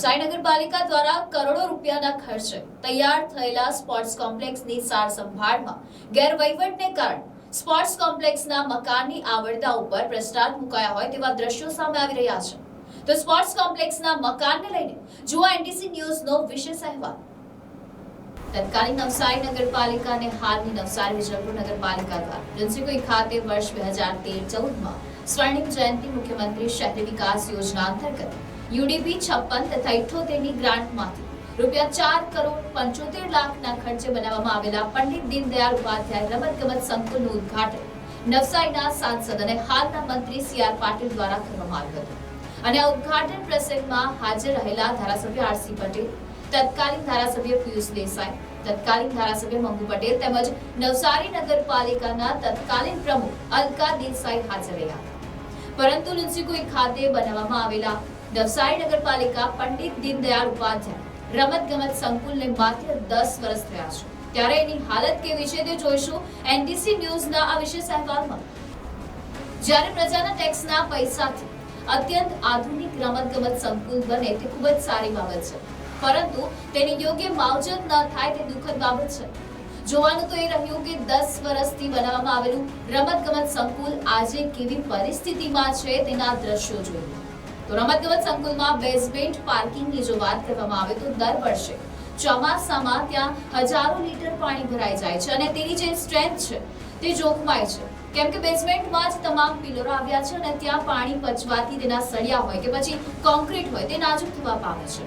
નવસારી નગરપાલિકા દ્વારા કરોડો રૂપિયાના ખર્ચે તૈયાર થયેલા સ્પોર્ટ્સ કોમ્પ્લેક્સની સાર સંભાળમાં ગેરવહીવટને કારણે સ્પોર્ટ્સ કોમ્પ્લેક્સના મકાનની આવડતા ઉપર ભ્રષ્ટાચાર મુકાયા હોય તેવા દ્રશ્યો સામે આવી રહ્યા છે. તો સ્પોર્ટ્સ કોમ્પ્લેક્સના મકાનને લઈને જુઓ એનડીસી ન્યૂઝનો વિશેષ અહેવાલ. તત્કાલીન નવસારી નગરપાલિકા અને હાલની નવસારી વિજયપુર નગરપાલિકા દ્વારા રણજીકોઈ ખાતે વર્ષ બે હજાર તેર ચૌદમાં સ્વર્ણિમ જયંતિ મુખ્યમંત્રી શહેરી વિકાસ યોજના અંતર્ગત યુડીપી છપ્પન તથા ઇઠોતેરની ગ્રાન્ટમાંથી રૂપિયા ચાર કરોડ પંચોતેર લાખના ખર્ચે બનાવવામાં આવેલા પંડિત દીનદયાળ ઉપાધ્યાય રમતગમત સંકુલનું ઉદઘાટન નવસારીના સાંસદ અને હાલના મંત્રી સી આર પાટીલ દ્વારા કરવામાં આવ્યું હતું. અને આ ઉદઘાટન પ્રસંગમાં હાજર રહેલા ધારાસભ્ય આરસી પટેલ, તત્કાલીન ધારાસભ્ય પિયુષ દેસાઈ, તત્કાલીન ધારાસભ્ય મંગુ પટેલ તેમજ નવસારી નગરપાલિકાના તત્કાલીન પ્રમુખ અલકા દેસાઈ હાજર રહ્યા પરંતુ લુન્સીકુઈ ખાતે બનાવવામાં આવેલા નવસારી નગરપાલિકા પંડિત દીનદયાળ ઉપાધ્યાય. રમતગમત સંકુલને માત્ર દસ વર્ષ થયા છે. ત્યારે એની હાલત કેવી છે તે જોઈશું એનડીસી ન્યૂઝના આ વિશેષ અહેવાલમાં. જ્યારે પ્રજાના ટેક્સના પૈસાથી અત્યંત આધુનિક રમતગમત સંકુલ બને તે ખૂબ જ સારી બાબત છે. પરંતુ તેની યોગ્ય માવજત ન થાય તે દુઃખદ બાબત છે. જોવાનું તો એ રહ્યું કે દસ વર્ષથી બનાવવામાં આવેલું રમતગમત સંકુલ આજે કેવી પરિસ્થિતિમાં છે તેના દ્રશ્યો જોઈએ. તો રમતગમત સંકુલમાં બેઝમેન્ટ પાર્કિંગની જો વાત કરવામાં આવે તો દર વર્ષે ચોમાસામાં ત્યાં હજારો લીટર પાણી ભરાઈ જાય છે અને તેની જે સ્ટ્રેન્થ છે તે જોખમાય છે. કેમ કે બેઝમેન્ટમાં જ તમામ પિલરો આવ્યા છે અને ત્યાં પાણી પચવાથી તેના સળિયા હોય કે પછી કોન્ક્રીટ હોય તે નાજુક થવા પામે છે.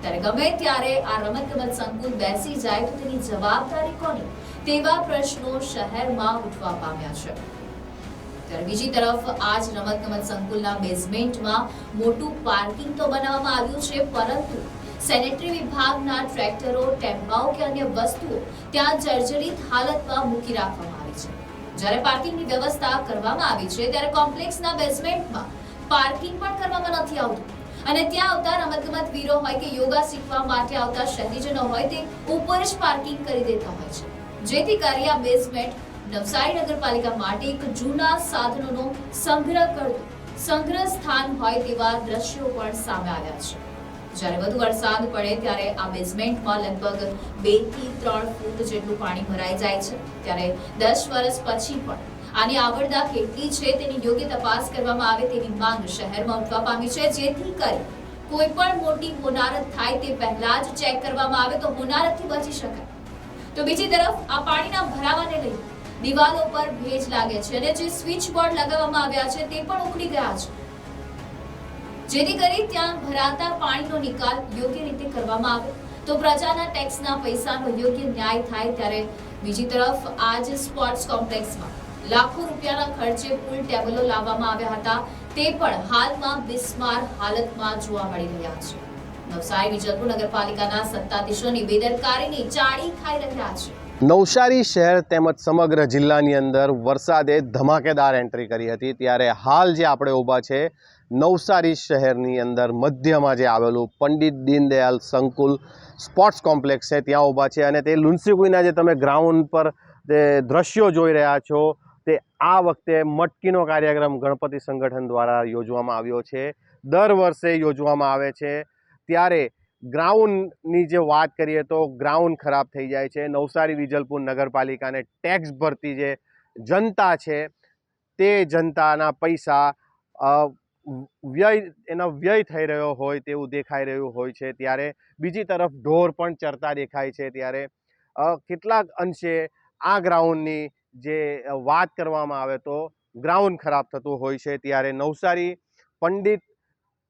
ત્યારે ગમે ત્યારે આ રમતગમત સંકુલ બેસી જાય તો તેની જવાબદારી કોની? તેવા પ્રશ્નો શહેરમાં ઉઠવા પામ્યા છે. બીજી તરફ આ જ રમતગમત સંકુલના બેઝમેન્ટમાં મોટું પાર્કિંગ તો બનાવવામાં આવ્યું છે, પરંતુ સેનેટરી વિભાગના ટ્રેક્ટરો, ટેમ્પાઓ કે અન્ય વસ્તુઓ ત્યાં જર્જરિત હાલતમાં મૂકી રાખવામાં આવી છે. જ્યારે પાર્કિંગની વ્યવસ્થા કરવામાં આવી છે, ત્યારે કોમ્પ્લેક્સના બેઝમેન્ટમાં પાર્કિંગ પણ કરવામાં નથી આવતું. અને ત્યાં આવતા રમતગમત વીરો હોય કે યોગા શીખવા માટે આવતા શહેરીજનો હોય, તે ઉપર જ પાર્કિંગ કરી દેતા હોય છે. જેથી કરી આ બેઝમેન્ટ નવસારી નગરપાલિકા માટે એક જૂના સાધનોનો સંગ્રહ કરતું સંગ્રહ સ્થાન હોય તેવા દ્રશ્યો પણ સામે આવ્યા છે. જ્યારે વધુ વરસાદ પડે ત્યારે આ બેઝમેન્ટમાં લગભગ બેથી ત્રણ ફૂટ જેટલું પાણી ભરાઈ જાય છે. ત્યારે દસ વર્ષ પછી પણ આની આવડતા કેટલી છે તેની યોગ્ય તપાસ કરવામાં આવે તેની માંગ શહેરમાં ઉઠવા પામી છે. જેથી કરી કોઈ પણ મોટી હોનારત થાય તે પહેલા જ ચેક કરવામાં આવે તો હોનારતથી બચી શકાય. તો બીજી તરફ આ પાણીના ભરાવાને દિવાલો પર ભેજ લાગે છે અને જે સ્વિચ બોર્ડ લગાવવામાં આવ્યા છે તે પણ ઉખડી ગયા છે. જેથી કરી ત્યાં ભરાતા પાણીનો નિકાલ યોગ્ય રીતે કરવામાં આવે તો પ્રજાના ટેક્સના પૈસાનો યોગ્ય ન્યાય થાય ત્યારે બીજી તરફ આજ સ્પોર્ટ્સ કોમ્પ્લેક્સમાં લાખો રૂપિયાના ખર્ચે પુલ ટેબલો લાવવામાં આવ્યા હતા. તે પણ હાલમાં બિસ્માર હાલતમાં જોવા મળી રહ્યા છે. નવસારી વિજયપુર નગરપાલિકાના સત્તાધીશોની બેદરકારીની ચાળી ખાઈ રહ્યા છે. નવસારી શહેર તેમજ સમગ્ર જિલ્લાની અંદર વરસાદે ધમાકેદાર એન્ટ્રી કરી હતી. ત્યારે હાલ જે આપણે ઊભા છે, નવસારી શહેરની અંદર મધ્યમાં જે આવેલું પંડિત દીનદયાલ સંકુલ સ્પોર્ટ્સ કોમ્પ્લેક્સ છે, ત્યાં ઊભા છે અને તે લુન્સીકુઈના જે તમે ગ્રાઉન્ડ પર જે દ્રશ્યો જોઈ રહ્યા છો, તે આ વખતે મટકીનો કાર્યક્રમ ગણપતિ સંગઠન દ્વારા યોજવામાં આવ્યો છે. દર વર્ષે યોજવામાં આવે છે. ત્યારે ગ્રાઉન્ડની જે વાત કરીએ તો ગ્રાઉન્ડ ખરાબ થઈ જાય છે. નવસારી, વિજલપુર નગરપાલિકાને ટેક્સ ભરતી જે જનતા છે, તે જનતાના પૈસા વ્યય, એનો વ્યય થઈ રહ્યો હોય તેવું દેખાઈ રહ્યું હોય છે. ત્યારે બીજી તરફ ઢોર પણ ચરતા દેખાય છે. ત્યારે કેટલાક અંશે આ ગ્રાઉન્ડની જે વાત કરવામાં આવે તો ગ્રાઉન્ડ ખરાબ થતું હોય છે. ત્યારે નવસારી પંડિત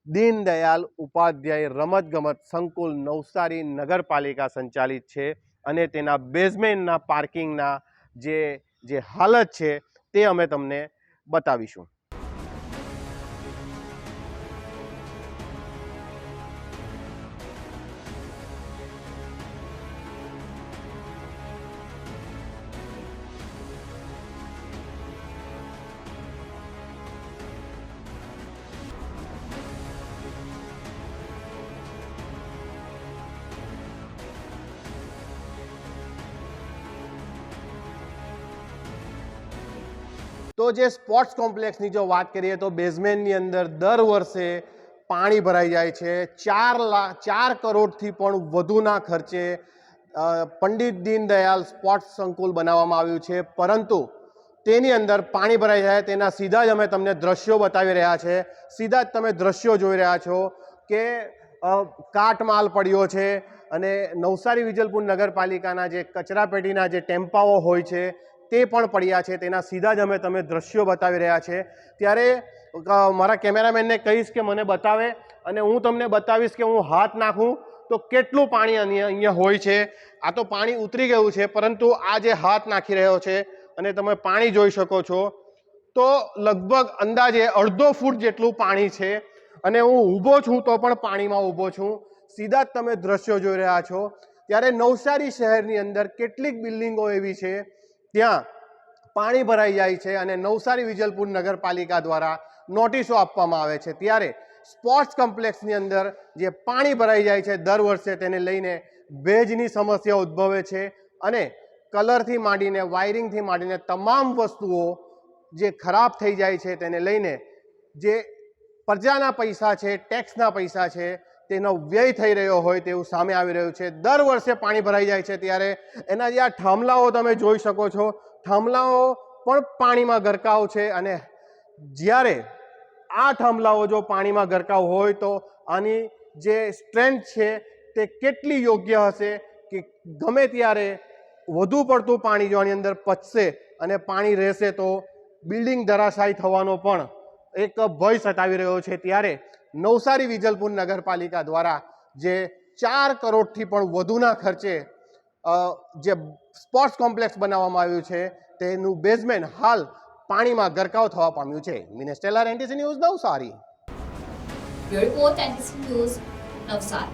દીનદયાલ ઉપાધ્યાય રમતગમત સંકુલ નવસારી નગરપાલિકા સંચાલિત છે અને તેના બેઝમેન્ટના પાર્કિંગના જે જે હાલત છે તે અમે તમને બતાવીશું. તો જે સ્પોર્ટ્સ કોમ્પ્લેક્સની જો વાત કરીએ તો બેઝમેન્ટની અંદર દર વર્ષે પાણી ભરાઈ જાય છે. ચાર લાખ ચાર કરોડથી પણ વધુના ખર્ચે પંડિત દીનદયાલ સ્પોર્ટ્સ સંકુલ બનાવવામાં આવ્યું છે. પરંતુ તેની અંદર પાણી ભરાઈ જાય, તેના સીધા જ અમે તમને દ્રશ્યો બતાવી રહ્યા છે. સીધા જ તમે દ્રશ્યો જોઈ રહ્યા છો કે કાટમાલ પડ્યો છે અને નવસારી વિજલપુર નગરપાલિકાના જે કચરાપેટીના જે ટેમ્પાઓ હોય છે તે પણ પડ્યા છે. તેના સીધા જ અમે તમે દ્રશ્યો બતાવી રહ્યા છે. ત્યારે મારા કેમેરામેનને કહીશ કે મને બતાવે અને હું તમને બતાવીશ કે હું હાથ નાખું તો કેટલું પાણી અહીંયા હોય છે. આ તો પાણી ઉતરી ગયું છે, પરંતુ આ જે હાથ નાખી રહ્યો છે અને તમે પાણી જોઈ શકો છો, તો લગભગ અંદાજે અડધો ફૂટ જેટલું પાણી છે. અને હું ઊભો છું તો પણ પાણીમાં ઊભો છું. સીધા જ તમે દ્રશ્યો જોઈ રહ્યા છો. ત્યારે નવસારી શહેરની અંદર કેટલીક બિલ્ડિંગો એવી છે ત્યાં પાણી ભરાઈ જાય છે અને નવસારી વિજલપુર નગરપાલિકા દ્વારા નોટિસો આપવામાં આવે છે. ત્યારે સ્પોર્ટ્સ કોમ્પ્લેક્સની અંદર જે પાણી ભરાઈ જાય છે દર વર્ષે તેને લઈને ભેજની સમસ્યા ઉદ્ભવે છે અને કલરથી માંડીને, વાયરિંગથી માંડીને તમામ વસ્તુઓ જે ખરાબ થઈ જાય છે તેને લઈને જે પ્રજાના પૈસા છે ટેક્સના પૈસા છે તેનો વ્યય થઈ રહ્યો હોય તેવું સામે આવી રહ્યું છે. દર વર્ષે પાણી ભરાઈ જાય છે ત્યારે એના જે આ થાંભલાઓ તમે જોઈ શકો છો થાંભલાઓ પણ પાણીમાં ગરકાવ છે અને જ્યારે આ થાંભલાઓ જો પાણીમાં ગરકાવ હોય તો આની જે સ્ટ્રેન્થ છે તે કેટલી યોગ્ય હશે કે ગમે ત્યારે વધુ પડતું પાણી જો આની અંદર પચશે અને પાણી રહેશે તો બિલ્ડિંગ ધરાશાયી થવાનો પણ એક ભય સતાવી રહ્યો છે ત્યારે નવસારી વિજલપુર નગરપાલિકા દ્વારા જે ચાર કરોડથી પણ વધુના ખર્ચે જે સ્પોર્ટ્સ કોમ્પ્લેક્સ બનાવવામાં આવ્યું છે, તેનું બેઝમેન્ટ હાલ પાણીમાં ગરકાવ થવા પામ્યું છે. મિનેસ્ટેલર NTC news Navsari. Bureau report Navsari.